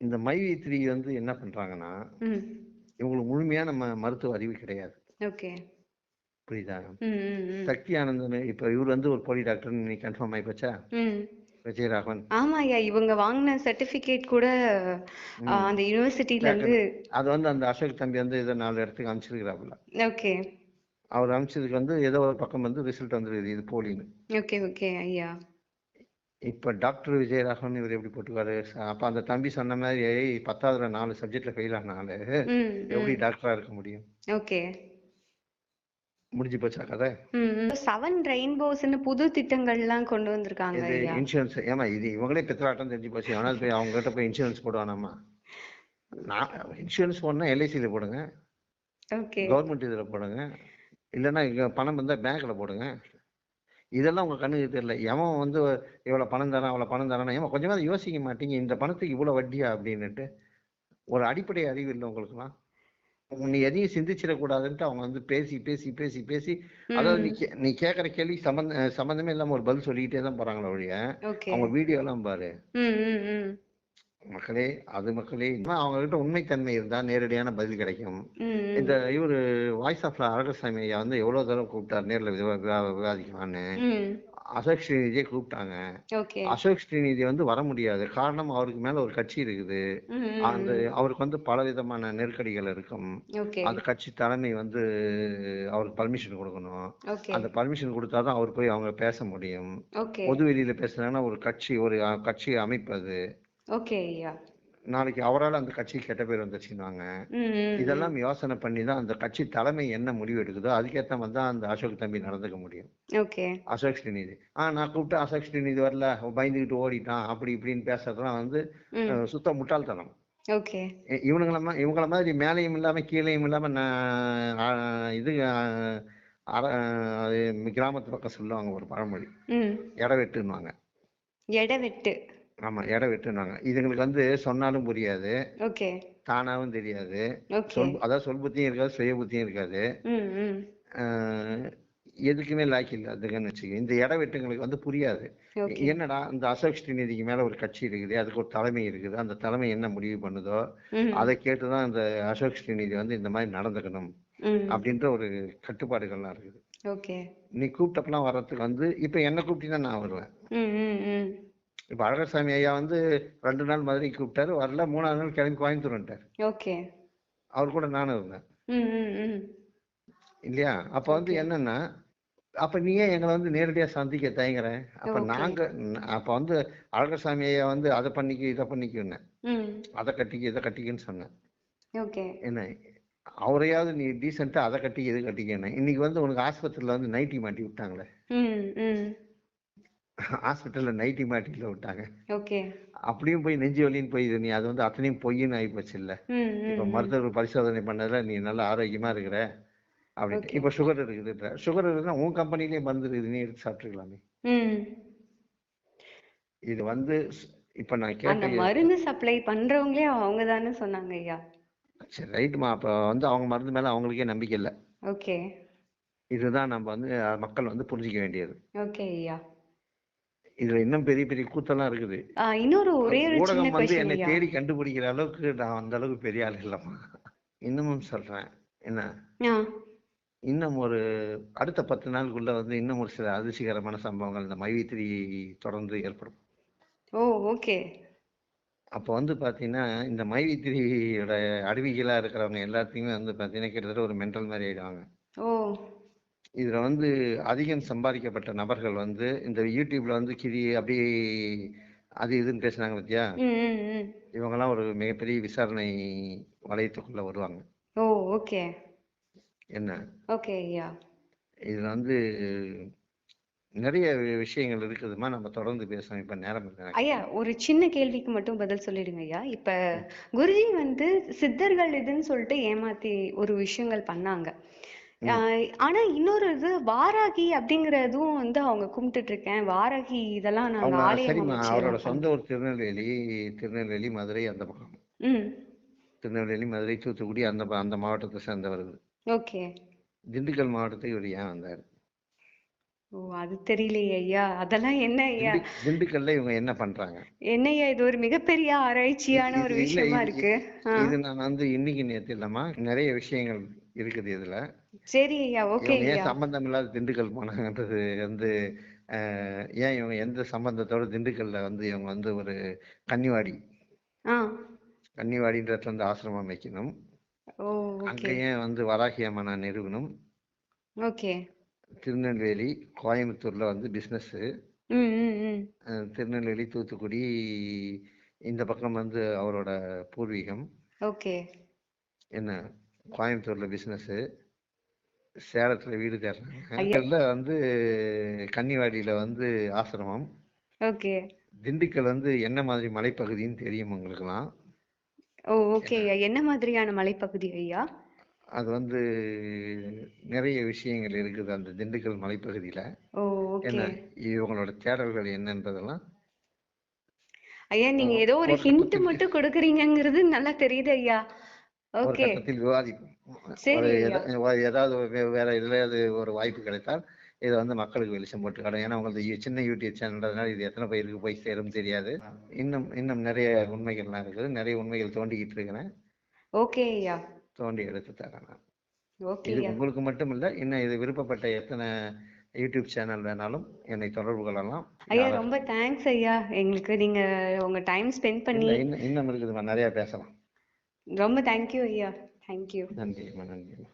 இந்த மைவி த்ரீ வந்து என்ன பண்றாங்கன்னா இவங்களுக்கு முழுமையான மருத்துவ அறிவு கிடையாது. ஓகே. புரியுதா? சக்தி ஆனந்தன் இப்ப இவர் வந்து ஒரு போலி டாக்டர்னு நீ கன்ஃபார்ம் ஆகி போச்சா விஜயராகவன். ஆமா ஐயா இவங்க வாங்கின சர்டிபிகேட் கூட. அந்த யூனிவர்சிட்டில இருந்து அது வந்து அந்த அசோக் தம்பி வந்து ஏதோ நாலு இடத்துக்கு அனுப்பிச்சிருக்கிறாப்புல. ஓகே. அவர் அனுப்பிச்சதுக்கு வந்து ஏதோ ஒரு பக்கம் வந்து ரிசல்ட் வந்துருக்குது இது போலின்னு. ஓகே ஓகே ஐயா. இப்ப டாக்டர் விஜயராகவன் இவர் எப்படி போட்டுக்காரு அப்ப அந்த தம்பி சொன்ன மாதிரி "ஏய், பத்தாவதுல நாலு சப்ஜெக்ட்ல ஃபெயில் ஆனாலு எப்படி டாக்டரா இருக்க முடியும்? ஓகே. முடிஞ்சு போச்சா கதை? செவன் ரெயின்போஸ்னு புது திட்டங்கள்லாம் கொண்டு வந்திருக்காங்க இன்சூரன்ஸ் ஏமா இது இவங்களே பித்தலாட்டம் தெரிஞ்சு போச்சு. எவனாவது போய் அவங்க கிட்ட போய் இன்சூரன்ஸ் போடுவானாமா நான் இன்சூரன்ஸ் போடணும்னா எல்ஐசியில் போடுங்க. ஓகே. கவர்மெண்ட் இதில் போடுங்க. இல்லைன்னா பணம் இருந்தால் பேங்க்ல போடுங்க. இதெல்லாம் உங்க கண்ணுக்கு தெரியல. எவன் வந்து இவ்வளவு பணம் தரான் அவ்வளவு பணம் தரான் ஏமா கொஞ்சமாவது யோசிக்க மாட்டீங்க இந்த பணத்துக்கு இவ்வளவு வட்டியா அப்படின்னுட்டு. ஒரு அடிப்படை அறிவு இல்லை உங்களுக்குலாம் நீ எதையும் சிந்திச்சிடக்கூடாதுன்ட்டு அவங்க வந்து பேசி பேசி பேசி பேசி. அதாவது நீ கே- நீ கேட்குற கேள்வி சம்மந்த சம்மந்தமே இல்லாம ஒரு பதில் சொல்லிக்கிட்டே தான் போறாங்களே ஒழிய அவங்க வீடியோ எல்லாம் பாரு மக்களே அது மக்களே அவங்க கிட்ட உண்மைத்தன்மை இருந்தா நேரடியான பதில் கிடைக்கும். இந்த இவரு வாய்ஸ் ஆஃப் அழகசாமி ஐயா வந்து எவ்வளவு தடவை கூப்பிட்டார் நேர்ல விவா- விவா- விவாதிக்கலான்னு அசோக் ஸ்ரீநிதியை கூப்பிட்டாங்க. அசோக் ஸ்ரீநிதி வந்து வர முடியாது. காரணம் அவருக்கு மேல ஒரு கட்சி இருக்குது. அந்த அவருக்கு வந்து பல விதமான நெருக்கடிகள் இருக்கும். அந்த கட்சி தலைமை வந்து அவருக்கு பர்மிஷன் கொடுக்கணும். அந்த பர்மிஷன் கொடுத்தாதான் அவர் போய் அவங்க பேச முடியும். பொது வெளியில பேசுனாங்கன்னா ஒரு கட்சி ஒரு கட்சி அமைப்பது ஓகே ஐயா நாளைக்கு அவரால் அந்த கட்சி கெட்ட பேர் வந்துச்சுன்னாங்க ம் இதெல்லாம் யோசனை பண்ணி தான் அந்த கட்சி தலைமை என்ன முடிவு எடுக்குதோ அதுக்கேற்ற மாதிரி தான் அந்த அசோக் தம்பி நடந்துக்க முடியும். ஓகே அசோக் ஸ்ரீநிதி. ஆ நான் கூப்பிட்டு அசோக் ஸ்ரீநிதி வரல பயந்துக்கிட்டு ஓடிட்டான் அப்படி இப்படின்னு பேசுறதுலாம் வந்து சுத்த முட்டாள்தனம். இவனுங்கள இவங்கள மாதிரி மேலையும் இல்லாம கீழையும் இல்லாம இது கிராமத்து பக்கம் சொல்லுவாங்க ஒரு பழமொழி. இட வெட்டுன்னுவாங்க எடை வெட்டு ஆமா இட வெட்டுன்னுவாங்க இதுங்களுக்கு வந்து சொன்னாலும் புரியாது. ஓகே. தானாவும் தெரியாது. சொல் அதாவது சொல் புத்தியும் இருக்காது. சுய புத்தியும் இருக்காது எதுக்குமே லாய்க்கு இல்லாதுங்கன்னு வச்சுக்க இந்த இட வெட்டுங்களுக்கு வந்து புரியாது. என்னடா இந்த அசோக் ஸ்ரீநிதிக்கு மேல ஒரு கட்சி இருக்குது அதுக்கு ஒரு தலைமை இருக்குது அந்த தலைமை என்ன முடிவு பண்ணுதோ அதை கேட்டுதான் இந்த அசோக் ஸ்ரீநிதி வந்து இந்த மாதிரி நடந்துக்கணும் அப்படின்ற ஒரு கட்டுப்பாடுகள்லாம் இருக்குது. நீ கூப்பிட்டப்பெல்லாம் வர்றதுக்கு வந்து இப்ப என்ன கூப்பிட்டீங்கன்னா நான் வருவேன். இப்ப அழகர்சாமி ஐயா வந்து ரெண்டு நாள் மதுரைக்கு கூப்பிட்டாரு. வரல மூணாவது நாள் கிளம்பி கோயம்புத்தூர் வந்துட்டார். ஓகே. அவர் கூட நானும் இருந்தேன். இல்லையா? அப்ப வந்து. என்னன்னா அப்ப நீ ஏன் எங்களை வந்து நேரடியா சந்திக்க தயங்குற? அப்ப. நாங்க அப்ப வந்து அழகர்சாமி ஐயா வந்து அதை பண்ணிக்க இதை பண்ணிக்குன்னு அதை கட்டிக்க இதை கட்டிக்கன்னு சொன்னேன். ஓகே என்ன அவரையாவது நீ டீசெண்டா அதை கட்டிக்க இது கட்டிக்கன்னு இன்னைக்கு வந்து உனக்கு ஆஸ்பத்திரியில வந்து நைட்டி மாட்டி விட்டாங்களே. ஹாஸ்பிட்டல்ல நைட்டி மாட்டில விட்டாங்க. ஓகே. அப்படியும் போய் நெஞ்சு வலின்னு போய் நீ அது வந்து அத்தனையும் பொய்ன்னு ஆகிப்போச்சு இல்ல. ம் இப்ப மருத்துவர் பரிசோதனை பண்ணதுல நீ நல்லா ஆரோக்கியமா இருக்கிற அப்படின்ட்டு. இப்ப சுகர் இருக்குதுன்ற. சுகர் இருக்குன்னா உன் கம்பெனிலேயே மருந்து இருக்குது. நீ எடுத்து சாப்பிட்டுக்கலாமே இது வந்து இப்ப நான் கேட்ட மருந்து சப்ளை பண்றவங்களே அவங்க தானே சொன்னாங்க ஐயா. சரி ரைட்டுமா அப்ப வந்து அவங்க மருந்து மேல அவங்களுக்கே நம்பிக்கை இல்லை. ஓகே. இதுதான் நம்ம வந்து மக்கள் வந்து புரிஞ்சிக்க வேண்டியது. ஓகே ஐயா. இதுல இன்னும் பெரிய பெரிய கூத்தெல்லாம் இருக்குது. இன்னொரு ஒரே ஊடகம் வந்து என்னை தேடி கண்டுபிடிக்கிற அளவுக்கு நான் அந்த அளவுக்கு பெரிய ஆள் இல்லைம்மா. இன்னமும் சொல்றேன். என்ன? இன்னும் ஒரு அடுத்த பத்து நாளுக்குள்ள வந்து இன்னும் ஒரு சில அதிர்ச்சிகரமான சம்பவங்கள் இந்த மைவித்திரி தொடர்ந்து ஏற்படும். Oh okay. அப்போ வந்து பாத்தீங்கன்னா இந்த மைவித்திரியோட அறிவிகளா இருக்கிறவங்க எல்லாத்தையுமே வந்து பாத்தீங்கன்னா கிட்டத்தட்ட ஒரு மென்டல் மாதிரி ஆயிடுவாங்க. ஓ. இதுல வந்து அதிகம் சம்பாதிக்கப்பட்ட நபர்கள் வந்து இந்த யூடியூப்ல வந்து கிரி அப்படியே அது இதுன்னு பேசுனாங்க பத்தியா? இவங்கெல்லாம் ஒரு மிகப்பெரிய விசாரணை வளையத்துக்குள்ள வருவாங்க. ஓ ஓகே. என்ன? ஓகே ஐயா இதுல வந்து நிறைய விஷயங்கள் இருக்குதுமா நம்ம தொடர்ந்து பேசணும். இப்ப நேரம். ஐயா ஒரு சின்ன கேள்விக்கு மட்டும் பதில் சொல்லிடுங்க ஐயா. இப்ப குருஜி வந்து சித்தர்கள் இதுன்னு சொல்லிட்டு ஏமாத்தி ஒரு விஷயங்கள் பண்ணாங்க. ஆனா இன்னொரு இது வாராகி அப்படிங்கறதும் வந்து அவங்க கும்பிட்டுட்டு இருக்கேன் வாராகி இதெல்லாம் நாங்க அவங்க ஆலயம் அவரோட சொந்த ஊர் திருநெல்வேலி திருநெல்வேலி மதுரை அந்த பக்கம். திருநெல்வேலி மதுரை தூத்துக்குடி அந்த அந்த மாவட்டத்தை சேர்ந்தவர் ஓகே. திண்டுக்கல் மாவட்டத்துக்கு இவர் ஏன் வந்தார்? ஓ அது தெரியலையே ஐயா. அதெல்லாம் என்ன ஐயா? திண்டு திண்டுக்கல்ல இவங்க என்ன பண்றாங்க? என்ன ஐயா இது? ஒரு மிகப்பெரிய ஆராய்ச்சியான ஒரு விஷயமா இருக்கு. இது நான் வந்து இன்னைக்கு நேத்து இல்லம்மா நிறைய விஷயங்கள் இருக்குது இதுல. சரி ஐயா ஓகே ஏன் சம்பந்தம் இல்லாத திண்டுக்கல் போனாங்கன்றது வந்து ஏன் இவங்க எந்த சம்பந்தத்தோட திண்டுக்கல்ல வந்து இவங்க வந்து ஒரு கன்னிவாடி. ஆ. கன்னிவாடின்ற இடத்துல வந்து ஆசிரமம் வைக்கணும் அங்க ஏன் வந்து வராகி அம்மனை நிறுவனம் ஓகே. திருநெல்வேலி கோயம்புத்தூர்ல வந்து பிசினஸ் திருநெல்வேலி தூத்துக்குடி இந்த பக்கம் வந்து அவரோட பூர்வீகம். ஓகே. என்ன? கோயம்புத்தூர்ல பிசினஸ் சேலத்துல வீடு ஐயா. இதுல வந்து கன்னிவாடியில வந்து ஆசிரமம். ஓகே. திண்டுக்கல் வந்து என்ன மாதிரி மலைப்பகுதின்னு தெரியும் உங்களுக்குலாம் ஓ ஓகே ஐயா. என்ன மாதிரியான மலைப்பகுதி ஐயா? அது வந்து நிறைய விஷயங்கள் இருக்குது அந்த திண்டுக்கல் மலைப்பகுதியில. Oh okay. என்ன இவங்களோட தேடல்கள் என்னன்றதெல்லாம் ஐயா நீங்க ஏதோ ஒரு ஒரு ஹிண்ட் மட்டும் கொடுக்குறீங்கங்கிறது நல்லா தெரியுது ஐயா. ஒரு கட்டத்தில் விவாதிப்போம் ஏதாவது வேற எதுலையாவது ஒரு வாய்ப்பு கிடைத்தால் இதை வந்து மக்களுக்கு வெளிச்சம் போட்டு காட்டும். ஏன்னா உங்களுக்கு சின்ன யூடியூப் சேனல்ன்றதுனால இது எத்தனை பேருக்கு போய் சேரும் தெரியாது. இன்னும் இன்னும் நிறைய உண்மைகள்லாம் இருக்குது. நிறைய உண்மைகள் தோண்டிக்கிட்டு இருக்கிறேன். ஓகே ஐயா தோண்டி எடுத்து தரேன் இது உங்களுக்கு மட்டும் இல்லை இன்னும் இது விருப்பப்பட்ட எத்தனை யூடியூப் சேனல் வேணாலும் என்னை தொடர்பு கொள்ளலாம். ஐயா ரொம்ப தேங்க்ஸ் ஐயா. எங்களுக்கு நீங்க உங்க டைம் ஸ்பெண்ட் பண்ணி இன்னும் இன்னும் இருக்குதுமா நிறைய பேசலாம். ரொம்ப தேங்க்யூ ஐயா தேங்க்யூ நன்றிம்மா நன்றிம்மா